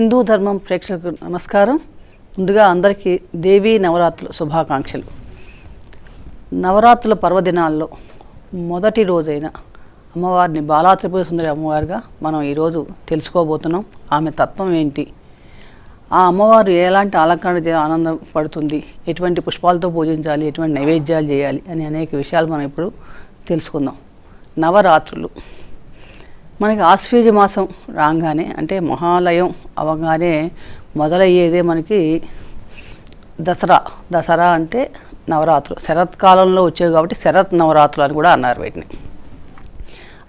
హిందూ ధర్మం ప్రేక్షకులకు నమస్కారం. ముందుగా అందరికీ దేవీ నవరాత్రుల శుభాకాంక్షలు. నవరాత్రుల పర్వదినాల్లో మొదటి రోజైన అమ్మవారిని బాలాత్రిపుర సుందరి అమ్మవారిగా మనం ఈరోజు తెలుసుకోబోతున్నాం. ఆమె తత్వం ఏంటి? ఆ అమ్మవారు ఎలాంటి అలంకరణ చే ఆనందం పడుతుంది? ఎటువంటి పుష్పాలతో పూజించాలి? ఎటువంటి నైవేద్యాలు చేయాలి? అని అనేక విషయాలు మనం ఇప్పుడు తెలుసుకుందాం. నవరాత్రులు. మనకి ఆశ్వీజ మాసం రాగానే అంటే మహాలయం అవగానే మొదలయ్యేదే మనకి దసరా. దసరా అంటే నవరాత్రులు. శరత్కాలంలో వచ్చేవి కాబట్టి శరత్ నవరాత్రులు అని కూడా అన్నారు వీటిని.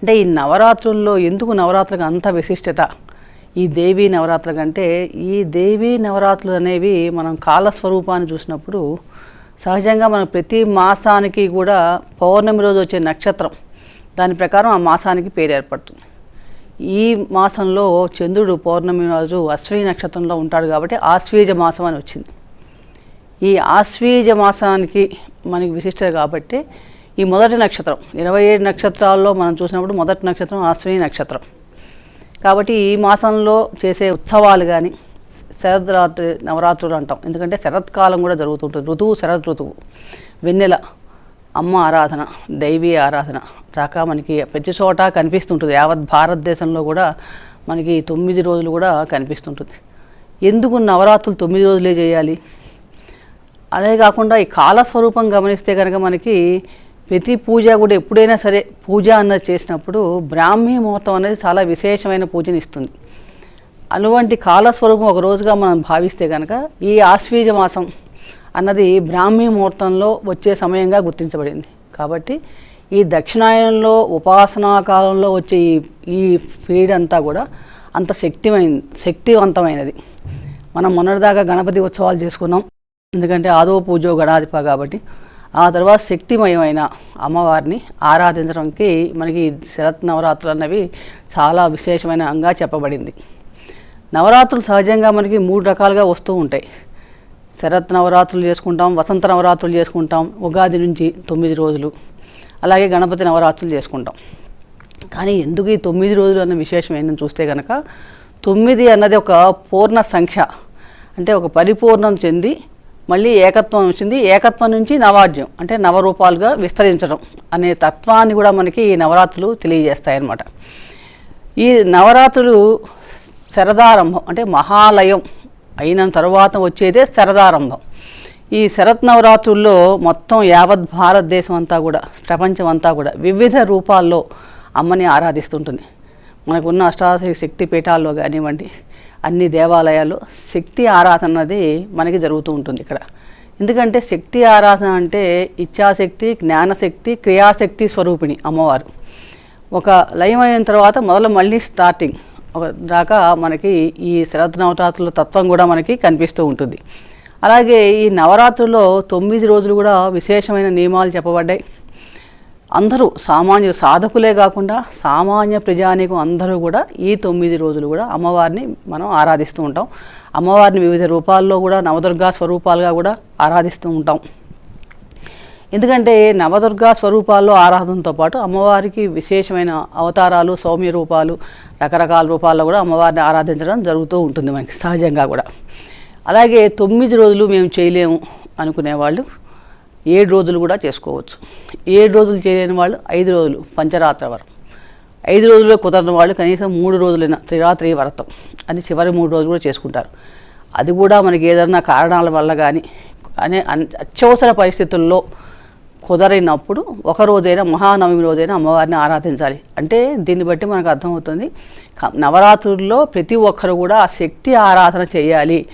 అంటే ఈ నవరాత్రుల్లో ఎందుకు నవరాత్రులకు అంత విశిష్టత? ఈ దేవీ నవరాత్రులు కంటే ఈ దేవీ నవరాత్రులు అనేవి మనం కాలస్వరూపాన్ని చూసినప్పుడు సహజంగా మనం ప్రతి మాసానికి కూడా పౌర్ణమి రోజు వచ్చే నక్షత్రం. దాని ప్రకారం ఆ మాసానికి పేరు ఏర్పడుతుంది. ఈ మాసంలో చంద్రుడు పౌర్ణమి రోజు అశ్వీ నక్షత్రంలో ఉంటాడు కాబట్టి ఆశ్వీజ మాసం అని వచ్చింది. ఈ ఆశ్వీజ మాసానికి మనకి విశిష్టత కాబట్టి ఈ మొదటి నక్షత్రం ఇరవై ఏడు నక్షత్రాల్లో మనం చూసినప్పుడు మొదటి నక్షత్రం ఆశ్విని నక్షత్రం. కాబట్టి ఈ మాసంలో చేసే ఉత్సవాలు కానీ శరద్రాత్రి నవరాత్రులు అంటాం. ఎందుకంటే శరత్కాలం కూడా జరుగుతుంటుంది. ఋతువు శరద్ ఋతువు. వెన్నెల అమ్మ ఆరాధన దైవీ ఆరాధన. చాక మనకి ప్రతి చోట కనిపిస్తుంటుంది. యావత్ భారతదేశంలో కూడా మనకి తొమ్మిది రోజులు కూడా కనిపిస్తుంటుంది. ఎందుకు నవరాత్రులు తొమ్మిది రోజులే చేయాలి? అదే కాకుండా ఈ కాలస్వరూపం గమనిస్తే కనుక మనకి ప్రతి పూజ కూడా ఎప్పుడైనా సరే పూజ అన్నది చేసినప్పుడు బ్రాహ్మీ ముహూర్తం అనేది చాలా విశేషమైన పూజని ఇస్తుంది. అటువంటి కాలస్వరూపం ఒక రోజుగా మనం భావిస్తే కనుక ఈ ఆశ్వీజ మాసం అన్నది బ్రాహ్మీ ముహూర్తంలో వచ్చే సమయంగా గుర్తించబడింది. కాబట్టి ఈ దక్షిణాయనంలో ఉపాసనా కాలంలో వచ్చే ఈ ఈ పీరియడ్ అంతా కూడా అంత శక్తిమైన శక్తివంతమైనది. మనం మొన్నటిదాకా గణపతి ఉత్సవాలు చేసుకున్నాం. ఎందుకంటే ఆదో పూజో గణాధిప కాబట్టి ఆ తర్వాత శక్తిమయమైన అమ్మవారిని ఆరాధించడానికి మనకి శరత్ నవరాత్రులు అన్నవి చాలా విశేషమైన అంగా చెప్పబడింది. నవరాత్రులు సహజంగా మనకి మూడు రకాలుగా వస్తూ ఉంటాయి. శరత్ నవరాత్రులు చేసుకుంటాం వసంత నవరాత్రులు చేసుకుంటాం ఉగాది నుంచి తొమ్మిది రోజులు. అలాగే గణపతి నవరాత్రులు చేసుకుంటాం. కానీ ఎందుకు ఈ తొమ్మిది రోజులు అన్న విశేషం ఏంటని చూస్తే కనుక తొమ్మిది అన్నది ఒక పూర్ణ సంఖ్య. అంటే ఒక పరిపూర్ణం చెంది మళ్ళీ ఏకత్వం వచ్చింది. ఏకత్వం నుంచి నవాజ్యం అంటే నవరూపాలుగా విస్తరించడం అనే తత్వాన్ని కూడా మనకి ఈ నవరాత్రులు తెలియజేస్తాయన్నమాట. ఈ నవరాత్రులు శరదారంభం అంటే మహాలయం అయిన తర్వాత వచ్చేదే శరదారంభం. ఈ శరత్ నవరాత్రుల్లో మొత్తం యావత్ భారతదేశం అంతా కూడా ప్రపంచం అంతా కూడా వివిధ రూపాల్లో అమ్మని ఆరాధిస్తుంటుంది. మనకున్న అష్టాదశ శక్తి పీఠాల్లో కానివ్వండి అన్ని దేవాలయాల్లో శక్తి ఆరాధన అన్నది మనకి జరుగుతూ ఉంటుంది ఇక్కడ. ఎందుకంటే శక్తి ఆరాధన అంటే ఇచ్ఛాశక్తి జ్ఞానశక్తి క్రియాశక్తి స్వరూపిణి అమ్మవారు. ఒక లయం అయిన తర్వాత మొదలు మళ్ళీ స్టార్టింగ్ దాకా మనకి ఈ శరత్ నవరాత్రుల తత్వం కూడా మనకి కనిపిస్తూ ఉంటుంది. అలాగే ఈ నవరాత్రుల్లో తొమ్మిది రోజులు కూడా విశేషమైన నియమాలు చెప్పబడ్డాయి. అందరూ సామాన్య సాధకులే కాకుండా సామాన్య ప్రజానీకం అందరూ కూడా ఈ తొమ్మిది రోజులు కూడా అమ్మవారిని మనం ఆరాధిస్తూ ఉంటాం. అమ్మవారిని వివిధ రూపాల్లో కూడా నవదుర్గా స్వరూపాలుగా కూడా ఆరాధిస్తూ ఉంటాం. ఎందుకంటే నవదుర్గా స్వరూపాల్లో ఆరాధనతో పాటు అమ్మవారికి విశేషమైన అవతారాలు సౌమ్య రూపాలు రకరకాల రూపాల్లో కూడా అమ్మవారిని ఆరాధించడం జరుగుతూ ఉంటుంది మనకి సహజంగా కూడా. అలాగే తొమ్మిది రోజులు మేము చేయలేము అనుకునేవాళ్ళు ఏడు రోజులు కూడా చేసుకోవచ్చు. ఏడు రోజులు చేయలేని వాళ్ళు ఐదు రోజులు పంచరాత్ర వరం. ఐదు రోజుల్లో కుదరని వాళ్ళు కనీసం మూడు రోజులైన త్రిరాత్రి వ్రతం అని చివరి మూడు రోజులు కూడా చేసుకుంటారు. అది కూడా మనకి ఏదైనా కారణాల వల్ల కానీ అనే అత్యవసర పరిస్థితుల్లో కుదరైనప్పుడు ఒక రోజైనా మహానవమి రోజైనా అమ్మవారిని ఆరాధించాలి. అంటే దీన్ని బట్టి మనకు అర్థమవుతుంది నవరాత్రుల్లో ప్రతి ఒక్కరు కూడా ఆ శక్తి ఆరాధన చేయాలి.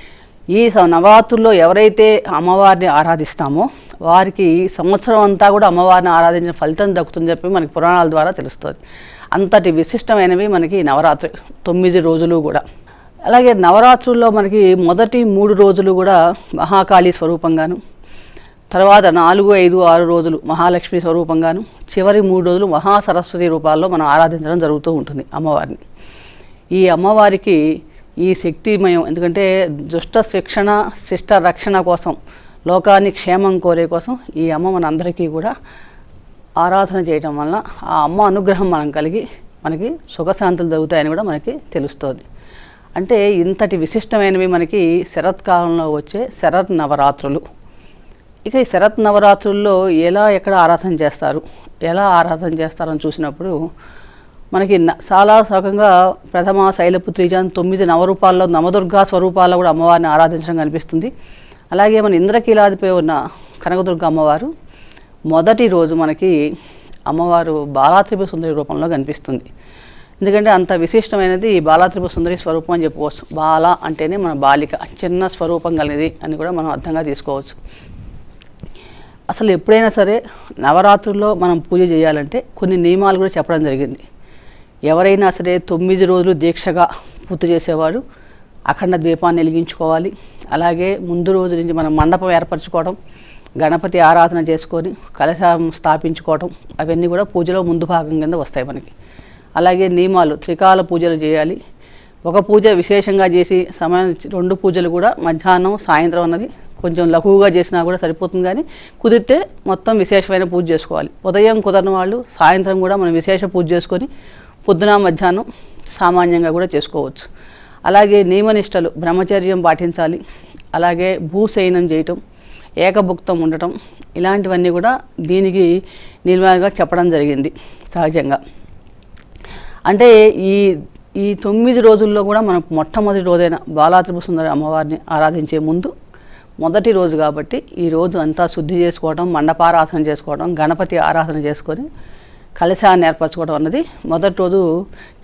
ఈ స- నవరాత్రుల్లో ఎవరైతే అమ్మవారిని ఆరాధిస్తామో వారికి సంవత్సరం అంతా కూడా అమ్మవారిని ఆరాధించిన ఫలితం దక్కుతుందని చెప్పి మనకి పురాణాల ద్వారా తెలుస్తుంది. అంతటి విశిష్టమైనవి మనకి నవరాత్రి తొమ్మిది రోజులు కూడా. అలాగే నవరాత్రుల్లో మనకి మొదటి మూడు రోజులు కూడా మహాకాళి స్వరూపంగాను తర్వాత నాలుగు ఐదు ఆరు రోజులు మహాలక్ష్మి స్వరూపంగాను చివరి మూడు రోజులు మహాసరస్వతి రూపాల్లో మనం ఆరాధించడం జరుగుతూ ఉంటుంది అమ్మవారిని. ఈ అమ్మవారికి ఈ శక్తిమయం ఎందుకంటే దుష్ట శిక్షణ శిష్ట రక్షణ కోసం లోకాన్ని క్షేమం కోరే కోసం ఈ అమ్మ మనందరికీ కూడా ఆరాధన చేయటం వలన ఆ అమ్మ అనుగ్రహం మనం కలిగి మనకి సుఖశాంతులు జరుగుతాయని కూడా మనకి తెలుస్తుంది. అంటే ఇంతటి విశిష్టమైనవి మనకి శరత్కాలంలో వచ్చే శరత్ నవరాత్రులు. ఇక ఈ శరత్ నవరాత్రుల్లో ఎలా ఎక్కడ ఆరాధన చేస్తారు? ఎలా ఆరాధన చేస్తారని చూసినప్పుడు మనకి చాలా సగంగా ప్రథమ శైలపుత్రిజాన్ తొమ్మిది నవరూపాల్లో నవదుర్గా స్వరూపాల్లో కూడా అమ్మవారిని ఆరాధించడం కనిపిస్తుంది. అలాగే మన ఇంద్రకీలాదిపై ఉన్న కనకదుర్గ అమ్మవారు మొదటి రోజు మనకి అమ్మవారు బాలాత్రిపుర సుందరి రూపంలో కనిపిస్తుంది. ఎందుకంటే అంత విశిష్టమైనది ఈ సుందరి స్వరూపం అని చెప్పుకోవచ్చు. బాల అంటేనే మన బాలిక చిన్న స్వరూపం కలిగింది అని కూడా మనం అర్థంగా తీసుకోవచ్చు. అసలు ఎప్పుడైనా సరే నవరాత్రుల్లో మనం పూజ చేయాలంటే కొన్ని నియమాలు కూడా చెప్పడం జరిగింది. ఎవరైనా సరే తొమ్మిది రోజులు దీక్షగా పూర్తి చేసేవాడు అఖండ దీపాన్ని వెలిగించుకోవాలి అలాగే ముందు రోజు నుంచి మనం మండపం ఏర్పరచుకోవడం గణపతి ఆరాధన చేసుకొని కలశం స్థాపించుకోవడం అవన్నీ కూడా పూజలో ముందు భాగం కింద వస్తాయి మనకి. అలాగే నియమాలు త్రికాల పూజలు చేయాలి. ఒక పూజ విశేషంగా చేసి సమయం రెండు పూజలు కూడా మధ్యాహ్నం సాయంత్రం అన్నది కొంచెం లఘువుగా చేసినా కూడా సరిపోతుంది కానీ కుదిరితే మొత్తం విశేషమైన పూజ చేసుకోవాలి. ఉదయం కుదరని వాళ్ళు సాయంత్రం కూడా మనం విశేష పూజ చేసుకొని పొద్దున మధ్యాహ్నం సామాన్యంగా కూడా చేసుకోవచ్చు. అలాగే నియమనిష్టలు బ్రహ్మచర్యం పాటించాలి. అలాగే భూశయనం చేయటం ఏకభుక్తం ఉండటం ఇలాంటివన్నీ కూడా దీనికి నిర్మాణంగా చెప్పడం జరిగింది సహజంగా. అంటే ఈ ఈ తొమ్మిది రోజుల్లో కూడా మనం మొట్టమొదటి రోజైన బాలాత్రిపు సుందరి అమ్మవారిని ఆరాధించే ముందు మొదటి రోజు కాబట్టి ఈ రోజు అంతా శుద్ధి చేసుకోవడం మండపారాధన చేసుకోవడం గణపతి ఆరాధన చేసుకొని కలశాన్ని ఏర్పరచుకోవడం అన్నది మొదటి రోజు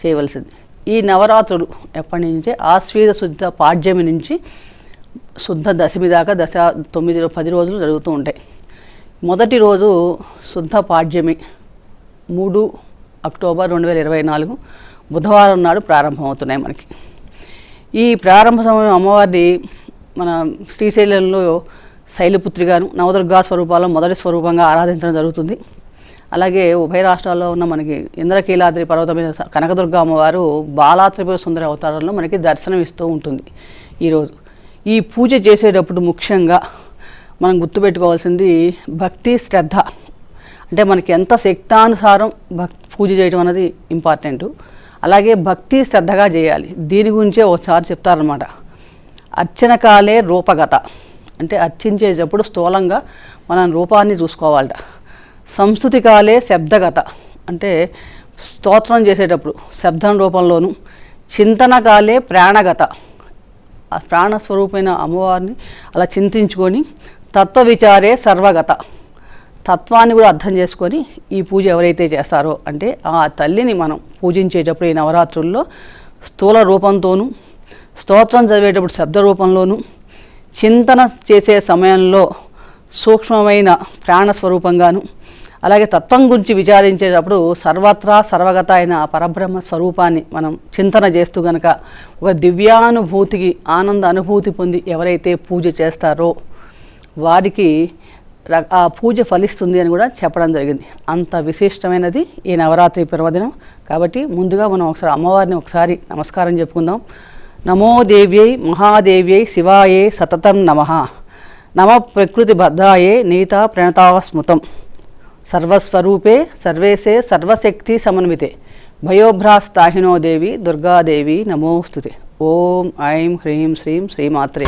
చేయవలసింది. ఈ నవరాత్రులు ఎప్పటి నుంచి ఆశ్వీద శుద్ధ పాడ్యమి నుంచి శుద్ధ దశమి దాకా దశ తొమ్మిది పది రోజులు జరుగుతూ ఉంటాయి. మొదటి రోజు శుద్ధ పాడ్యమి మూడు అక్టోబర్ రెండు వేల ఇరవై నాలుగు బుధవారం నాడు ప్రారంభమవుతున్నాయి మనకి. ఈ ప్రారంభ సమయం అమ్మవారిని మన శ్రీశైలంలో శైలపుత్రిగాను నవదుర్గా స్వరూపాల్లో మొదటి స్వరూపంగా ఆరాధించడం జరుగుతుంది. అలాగే ఉభయ రాష్ట్రాల్లో ఉన్న మనకి ఇంద్రకీలాద్రి పర్వతం మీద కనకదుర్గ అమ్మవారు బాలాత్రిపుర సుందరి అవతారంలో మనకి దర్శనం ఇస్తూ ఉంటుంది ఈరోజు ఈ పూజ చేసేటప్పుడు ముఖ్యంగా మనం గుర్తుపెట్టుకోవాల్సింది భక్తి శ్రద్ధ. అంటే మనకి ఎంత శక్తానుసారం భక్ పూజ చేయడం అనేది ఇంపార్టెంట్. అలాగే భక్తి శ్రద్ధగా చేయాలి. దీని గురించే ఒకసారి చెప్తారనమాట అర్చన కాలే రూపగత. అంటే అర్చించేటప్పుడు స్థూలంగా మనం రూపాన్ని చూసుకోవాలట. సంస్కృతి కాలే శబ్దగత. అంటే స్తోత్రం చేసేటప్పుడు శబ్దం రూపంలోను చింతన కాలే ప్రాణగత. ఆ ప్రాణస్వరూపమైన అమ్మవారిని అలా చింతించుకొని తత్వ విచారే సర్వగత. తత్వాన్ని కూడా అర్థం చేసుకొని ఈ పూజ ఎవరైతే చేస్తారో అంటే ఆ తల్లిని మనం పూజించేటప్పుడు ఈ నవరాత్రుల్లో స్థూల రూపంతోనూ స్తోత్రం చదివేటప్పుడు శబ్ద రూపంలోనూ చింతన చేసే సమయంలో సూక్ష్మమైన ప్రాణస్వరూపంగాను అలాగే తత్వం గురించి విచారించేటప్పుడు సర్వత్రా సర్వగత అయిన ఆ పరబ్రహ్మ స్వరూపాన్ని మనం చింతన చేస్తూ గనక ఒక దివ్యానుభూతికి ఆనంద అనుభూతి పొంది ఎవరైతే పూజ చేస్తారో వారికి ర- ఆ పూజ ఫలిస్తుంది అని కూడా చెప్పడం జరిగింది. అంత విశిష్టమైనది ఈ నవరాత్రి పర్వదినం. కాబట్టి ముందుగా మనం ఒకసారి అమ్మవారిని ఒకసారి నమస్కారం చెప్పుకుందాం. నమోదేవ్యై మహాదేవ్యై శివాయే సతతం నమ. నమ ప్రకృతి బద్ధాయే నీత ప్రణతాస్మృతం. సర్వస్వరూపే సర్వేసే సర్వశక్తి సమన్వితే. భయోభ్రాస్తాహినో దేవి దుర్గాదేవి నమోస్తుతే. ఓం ఐం హ్రీం శ్రీం శ్రీమాత్రే.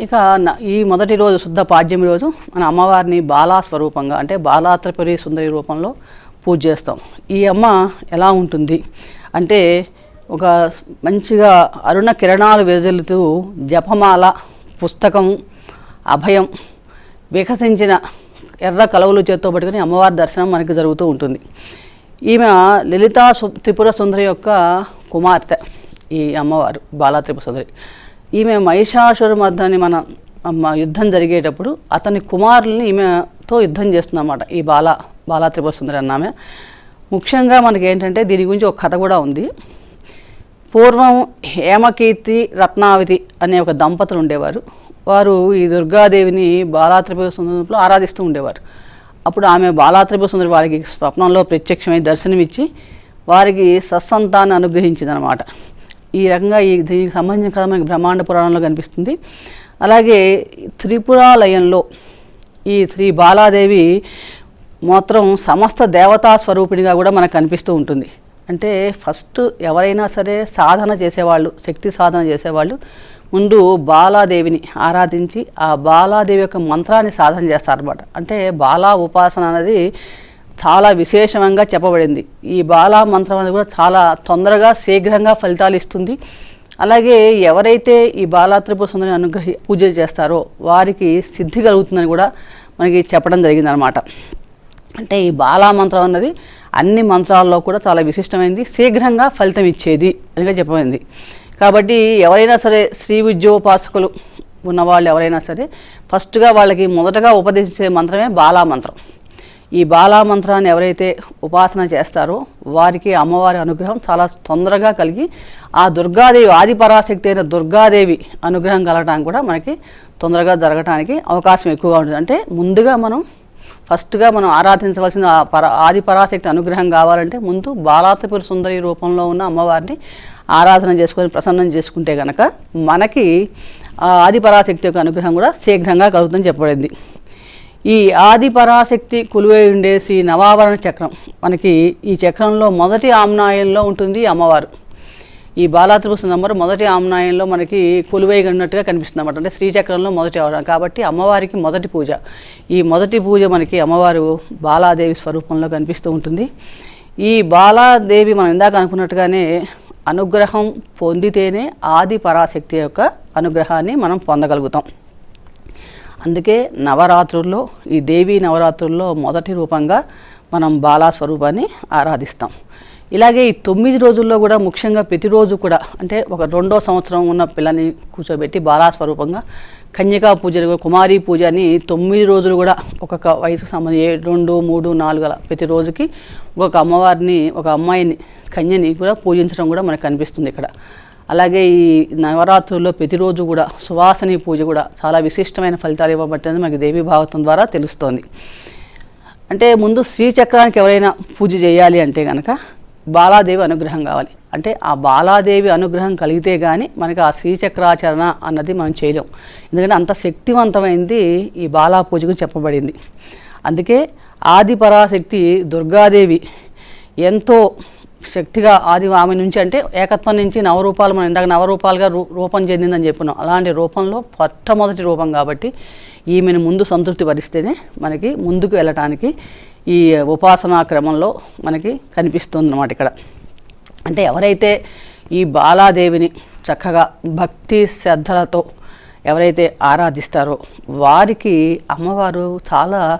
ఇక న- ఈ మొదటి రోజు శుద్ధ పాడ్యమి రోజు మన అమ్మవారిని బాలా స్వరూపంగా అంటే బాలాత్రిపురి సుందరి రూపంలో పూజ చేస్తాం. ఈ అమ్మ ఎలా ఉంటుంది? అంటే ఒక మంచిగా అరుణ కిరణాలు వెదులుతూ జపమాల పుస్తకం అభయం వికసించిన ఎర్ర కలవులు చేత్తో పట్టుకుని అమ్మవారి దర్శనం మనకి జరుగుతూ ఉంటుంది. ఈమె లలితా త్రిపుర సుందరి యొక్క కుమార్తె ఈ అమ్మవారు బాలా త్రిపుర సుందరి. ఈమె మహిషాసుర మర్దని మన యుద్ధం జరిగేటప్పుడు అతని కుమారుల్ని ఈమెతో యుద్ధం చేస్తుందన్నమాట. ఈ బాల బాలా త్రిపుర సుందరి అన్న ఆమె. ముఖ్యంగా మనకి ఏంటంటే దీని గురించి ఒక కథ కూడా ఉంది. పూర్వం హేమకీర్తి రత్నావతి అనే ఒక దంపతులు ఉండేవారు. వారు ఈ దుర్గాదేవిని బాలాత్రిపుర సుందరంలో ఆరాధిస్తూ ఉండేవారు. అప్పుడు ఆమె బాలాత్రిపుర సుందరి వారికి స్వప్నంలో ప్రత్యక్షమై దర్శనమిచ్చి వారికి సత్సంతాన్ని అనుగ్రహించిందనమాట. ఈ రకంగా ఈ దీనికి సంబంధించిన కథ మనకి బ్రహ్మాండ పురాణంలో కనిపిస్తుంది. అలాగే త్రిపురాలయంలో ఈ శ్రీ బాలాదేవి మాత్రం సమస్త దేవతా స్వరూపిణిగా కూడా మనకు కనిపిస్తూ ఉంటుంది. అంటే ఫస్ట్ ఎవరైనా సరే సాధన చేసేవాళ్ళు శక్తి సాధన చేసేవాళ్ళు ముందు బాలాదేవిని ఆరాధించి ఆ బాలాదేవి యొక్క మంత్రాన్ని సాధన చేస్తారనమాట అంటే బాలా ఉపాసన అనేది చాలా విశేషంగా చెప్పబడింది. ఈ బాలా మంత్రం అనేది కూడా చాలా తొందరగా శీఘ్రంగా ఫలితాలు ఇస్తుంది. అలాగే ఎవరైతే ఈ బాలాత్రిపు సుందరిని అనుగ్రహి పూజ చేస్తారో వారికి సిద్ధి కలుగుతుందని కూడా మనకి చెప్పడం జరిగిందనమాట అంటే ఈ బాలా మంత్రం అన్నది అన్ని మంత్రాల్లో కూడా చాలా విశిష్టమైనది శీఘ్రంగా ఫలితం ఇచ్చేది అనిగా చెప్పబడింది. కాబట్టి ఎవరైనా సరే శ్రీ విద్యోపాసకులు ఉన్నవాళ్ళు ఎవరైనా సరే ఫస్ట్గా వాళ్ళకి మొదటగా ఉపదేశించే మంత్రమే బాలా మంత్రం ఈ బాలా మంత్రాన్ని ఎవరైతే ఉపాసన చేస్తారో వారికి అమ్మవారి అనుగ్రహం చాలా తొందరగా కలిగి ఆ దుర్గాదేవి ఆది పరాశక్తి అయిన దుర్గాదేవి అనుగ్రహం కలగడానికి కూడా మనకి తొందరగా జరగటానికి అవకాశం ఎక్కువగా ఉంటుంది. అంటే ముందుగా మనం ఫస్ట్గా మనం ఆరాధించవలసిన పర ఆది పరాశక్తి అనుగ్రహం కావాలంటే ముందు బాలాత్రిపుర సుందరి రూపంలో ఉన్న అమ్మవారిని ఆరాధన చేసుకొని ప్రసన్నం చేసుకుంటే కనుక మనకి ఆది పరాశక్తి యొక్క అనుగ్రహం కూడా శీఘ్రంగా కలుగుతుందని చెప్పబడింది. ఈ ఆది పరాశక్తి కొలువై ఉండే శ్రీ నవావరణ చక్రం మనకి ఈ చక్రంలో మొదటి ఆమ్నాయంలో ఉంటుంది ఈ అమ్మవారు. ఈ బాలాత్రిపుర నంబర్ మొదటి ఆమ్నాయంలో మనకి కొలువై ఉన్నట్టుగా కనిపిస్తుంది అనమాట అంటే శ్రీచక్రంలో మొదటి అవడం కాబట్టి అమ్మవారికి మొదటి పూజ. ఈ మొదటి పూజ మనకి అమ్మవారు బాలాదేవి స్వరూపంలో కనిపిస్తూ ఉంటుంది. ఈ బాలాదేవి మనం ఇందాక అనుకున్నట్టుగానే అనుగ్రహం పొందితేనే ఆది పరాశక్తి యొక్క అనుగ్రహాన్ని మనం పొందగలుగుతాం. అందుకే నవరాత్రుల్లో ఈ దేవీ నవరాత్రుల్లో మొదటి రూపంగా మనం బాలా స్వరూపాన్ని ఆరాధిస్తాం. ఇలాగే ఈ తొమ్మిది రోజుల్లో కూడా ముఖ్యంగా ప్రతిరోజు కూడా అంటే ఒక రెండో సంవత్సరం ఉన్న పిల్లని కూర్చోబెట్టి బాలాస్వరూపంగా కన్యకా పూజ కుమారి పూజ అని తొమ్మిది రోజులు కూడా ఒక్కొక్క వయసుకు సంబంధించి రెండు మూడు నాలుగు అలా ప్రతిరోజుకి ఒక అమ్మవారిని ఒక అమ్మాయిని కన్యని కూడా పూజించడం కూడా మనకు కనిపిస్తుంది ఇక్కడ. అలాగే ఈ నవరాత్రుల్లో ప్రతిరోజు కూడా సువాసని పూజ కూడా చాలా విశిష్టమైన ఫలితాలు ఇవ్వబట్టింది మనకి దేవీ భాగవతం ద్వారా తెలుస్తోంది. అంటే ముందు శ్రీచక్రానికి ఎవరైనా పూజ చేయాలి అంటే కనుక బాలాదేవి అనుగ్రహం కావాలి. అంటే ఆ బాలాదేవి అనుగ్రహం కలిగితే కానీ మనకి ఆ శ్రీచక్రాచరణ అన్నది మనం చేయలేం. ఎందుకంటే అంత శక్తివంతమైంది ఈ బాలా పూజకు చెప్పబడింది. అందుకే ఆది పరాశక్తి దుర్గాదేవి ఎంతో శక్తిగా ఆది ఆమె నుంచి అంటే ఏకత్వం నుంచి నవరూపాలు మనం ఇందాక నవరూపాలుగా రూ రూపం చెందిందని చెప్పున్నాం అలాంటి రూపంలో మొట్టమొదటి రూపం కాబట్టి ఈమెను ముందు సంతృప్తి పరిస్తేనే మనకి ముందుకు వెళ్ళటానికి ఈ ఉపాసనా క్రమంలో మనకి కనిపిస్తుంది అన్నమాట ఇక్కడ. అంటే ఎవరైతే ఈ బాలాదేవిని చక్కగా భక్తి శ్రద్ధలతో ఎవరైతే ఆరాధిస్తారో వారికి అమ్మవారు చాలా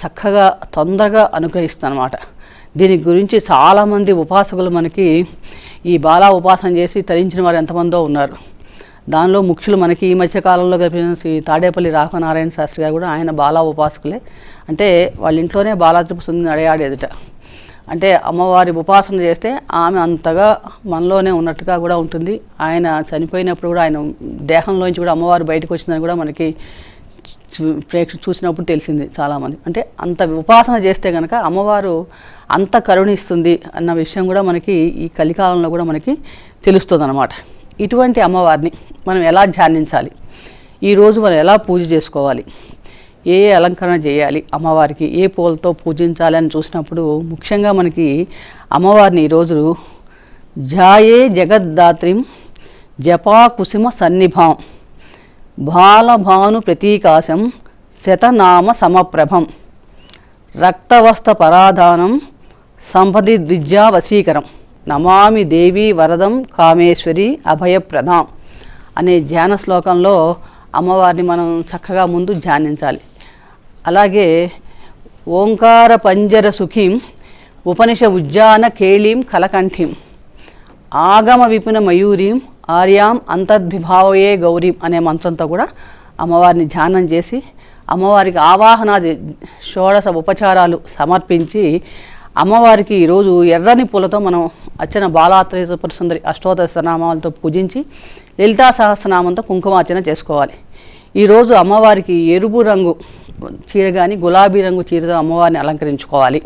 చక్కగా తొందరగా అనుగ్రహిస్తుందన్నమాట దీని గురించి చాలామంది ఉపాసకులు మనకి ఈ బాలా ఉపాసన చేసి తరించిన వారు ఎంతమందో ఉన్నారు. దానిలో ముఖ్యులు మనకి ఈ మధ్య కాలంలో కనిపించిన శ్రీ తాడేపల్లి రాఘవనారాయణ శాస్త్రి గారు కూడా ఆయన బాలా ఉపాసకులే. అంటే వాళ్ళ ఇంట్లోనే బాలాత్రిపు సుందరి అడయాడేదిట అంటే అమ్మవారి ఉపాసన చేస్తే ఆమె అంతగా మనలోనే ఉన్నట్టుగా కూడా ఉంటుంది. ఆయన చనిపోయినప్పుడు కూడా ఆయన దేహంలోంచి కూడా అమ్మవారు బయటకు వచ్చిందని కూడా మనకి చూ- ప్రేక్ష చూసినప్పుడు తెలిసింది చాలామంది. అంటే అంత ఉపాసన చేస్తే కనుక అమ్మవారు అంత కరుణిస్తుంది అన్న విషయం కూడా మనకి ఈ కలికాలంలో కూడా మనకి తెలుస్తుంది అనమాట ఇటువంటి అమ్మవారిని మనం ఎలా ధ్యానించాలి? ఈరోజు మనం ఎలా పూజ చేసుకోవాలి? ఏ ఏ అలంకరణ చేయాలి? అమ్మవారికి ఏ పూలతో పూజించాలి అని చూసినప్పుడు ముఖ్యంగా మనకి అమ్మవారిని ఈరోజు జాయే జగద్దాత్రిం జపాకుసుమ సన్నిభాం బాలభాను ప్రతీకాశం శతనామ సమప్రభం రక్తవస్త పరాధానం సంపది ద్విజ్యా వశీకరం నమామి దేవి వరదం కామేశ్వరి అభయప్రదాం అనే ధ్యాన శ్లోకంలో అమ్మవారిని మనం చక్కగా ముందు ధ్యానించాలి. అలాగే ఓంకార పంజర సుఖీం ఉపనిష ఉజ్జాన కేళీం కలకంఠీం ఆగమ విపున మయూరీం ఆర్యాం అంతర్భిభావయే గౌరీం అనే మంత్రంతో కూడా అమ్మవారిని ధ్యానం చేసి అమ్మవారికి ఆవాహనాది షోడశ ఉపచారాలు సమర్పించి అమ్మవారికి ఈరోజు ఎర్రని పూలతో మనం అర్చన బాలాత్రేశ్వర సుందరి అష్టోత్తర సహస్రనామాలతో పూజించి లలితా సహస్రనామంతో కుంకుమార్చన చేసుకోవాలి. ఈరోజు అమ్మవారికి ఎరుపు రంగు చీర కానీ గులాబీ రంగు చీరతో అమ్మవారిని అలంకరించుకోవాలి.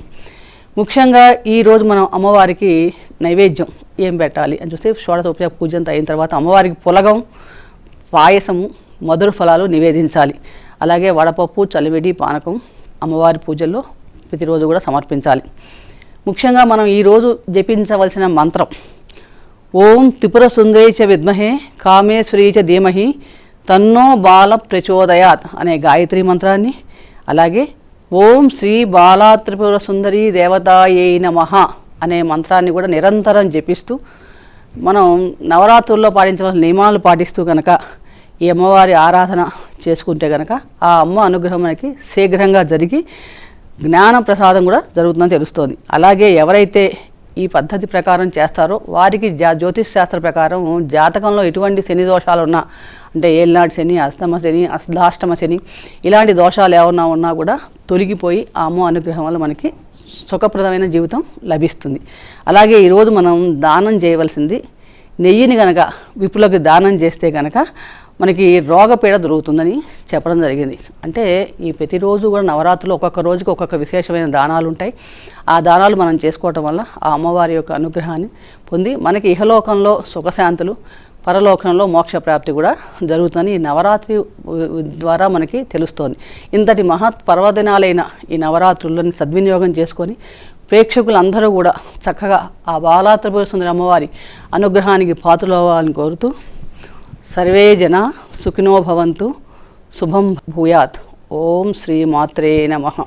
ముఖ్యంగా ఈరోజు మనం అమ్మవారికి నైవేద్యం ఏం పెట్టాలి అని చూస్తే షోడశ ఉపయోగ పూజ అంతా అయిన తర్వాత అమ్మవారికి పులగం పాయసము మధుర ఫలాలు నివేదించాలి. అలాగే వడపప్పు చలివిడి పానకం అమ్మవారి పూజల్లో ప్రతిరోజు కూడా సమర్పించాలి. ముఖ్యంగా మనం ఈరోజు జపించవలసిన మంత్రం ఓం త్రిపుర సుందరీచ విద్మహే కామేశ్వరీచ ధీమహి తన్నో బాల ప్రచోదయాత్ అనే గాయత్రి మంత్రాన్ని అలాగే ఓం శ్రీ బాలా త్రిపుర సుందరి దేవతాయైన మహా అనే మంత్రాన్ని కూడా నిరంతరం జపిస్తూ మనం నవరాత్రుల్లో పాటించవలసిన నియమాలు పాటిస్తూ కనుక ఈ అమ్మవారి ఆరాధన చేసుకుంటే కనుక ఆ అమ్మ అనుగ్రహం మనకి శీఘ్రంగా జరిగి జ్ఞాన ప్రసాదం కూడా జరుగుతుందని తెలుస్తోంది. అలాగే ఎవరైతే ఈ పద్ధతి ప్రకారం చేస్తారో వారికి జా జ్యోతిష్ శాస్త్ర ప్రకారం జాతకంలో ఎటువంటి శని దోషాలు ఉన్నా అంటే ఏలినాటి శని అస్తమ శని అష్టాష్టమ శని ఇలాంటి దోషాలు ఏమన్నా ఉన్నా కూడా తొలగిపోయి ఆ అమ్మ అనుగ్రహం వల్ల మనకి సుఖప్రదమైన జీవితం లభిస్తుంది. అలాగే ఈరోజు మనం దానం చేయవలసింది నెయ్యిని కనుక విపులకు దానం చేస్తే కనుక మనకి రోగపీడ దొరుకుతుందని చెప్పడం జరిగింది. అంటే ఈ ప్రతిరోజు కూడా నవరాత్రులు ఒక్కొక్క రోజుకి ఒక్కొక్క విశేషమైన దానాలు ఉంటాయి. ఆ దానాలు మనం చేసుకోవటం వల్ల ఆ అమ్మవారి యొక్క అనుగ్రహాన్ని పొంది మనకి ఇహలోకంలో సుఖశాంతులు పరలోకంలో మోక్ష ప్రాప్తి కూడా జరుగుతుందని ఈ నవరాత్రి ద్వారా మనకి తెలుస్తోంది. ఇంతటి మహత్ పర్వదినాలైన ఈ నవరాత్రులను సద్వినియోగం చేసుకొని ప్రేక్షకులందరూ కూడా చక్కగా ఆ బాలాత్రిపుర సుందరి అమ్మవారి అనుగ్రహానికి పాత్రలవ్వాలని కోరుతూ సర్వే జన సుఖినో భవంతు శుభం భూయాత్. ఓం శ్రీ మాత్రే నమః.